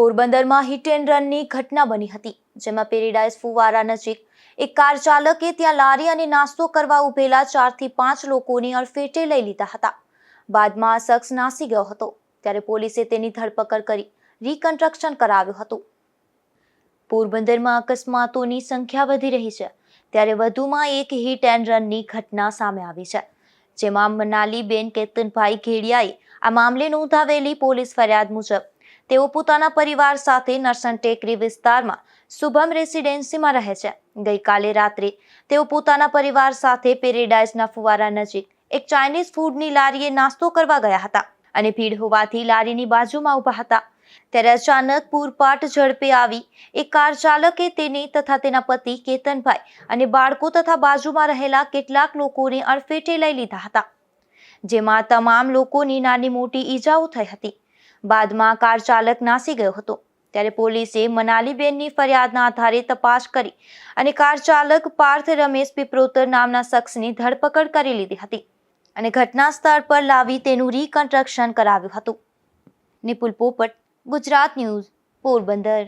પોરબંદરમાં hit and રનની ઘટના બની હતી, જેમાં પેરેડાઇઝ ફુવારા નજીક એક કાર ચાલકે ત્યાં લારી અને નાસ્તો કરવા ઉભેલા ચારથી પાંચ લોકોને અડફેટે લઈ લીધા હતા. બાદમાં આ શખ્સ નાસી ગયો હતો, ત્યારે પોલીસે તેની ધરપકડ કરી રિકન્સ્ટ્રક્શન કરાવ્યું હતું. પોરબંદરમાં અકસ્માતોની સંખ્યા વધી રહી છે, ત્યારે વધુમાં એક હિટ એન્ડ રનની ઘટના સામે આવી છે, જેમાં મનાલીબેન કેતનભાઈ ઘેડિયાએ આ મામલે નોંધાવેલી પોલીસ ફરિયાદ મુજબ તેઓ પોતાના પરિવાર સાથે નરસન ટેકરી વિસ્તારમાં શુભમ રેસિડેન્સીમાં રહે છે. ગઈકાલે રાત્રે તેઓ પોતાના પરિવાર સાથે પેરેડાઇઝના ફુવારા નજીક એક ચાઇનીઝ ફૂડની લારીએ નાસ્તો કરવા ગયા હતા અને ભીડ હોવાથી લારીની બાજુમાં ઊભા હતા. ત્યારે અચાનક પૂરપાટ ઝડપે આવી એક કાર ચાલકે તેને તથા તેના પતિ કેતનભાઈ અને બાળકો તથા બાજુમાં રહેલા કેટલાક લોકોને અડફેટે લઈ લીધા હતા, જેમાં તમામ લોકોની નાની મોટી ઈજાઓ થઈ હતી. બાદમાં કાર ચાલક નાસી ગયો હતો. ત્યારે પોલીસે મનાલીબેનની ફરિયાદના આધારે તપાસ કરી અને કાર ચાલક પાર્થ રમેશ પીપરોતર નામના શખ્સની ધરપકડ કરી લીધી હતી અને ઘટના સ્થળ પર લાવી તેનું રીકન્સ્ટ્રક્શન કરાવ્યું હતું. નિપુલ પોપટ, ગુજરાત ન્યૂઝ, પોરબંદર.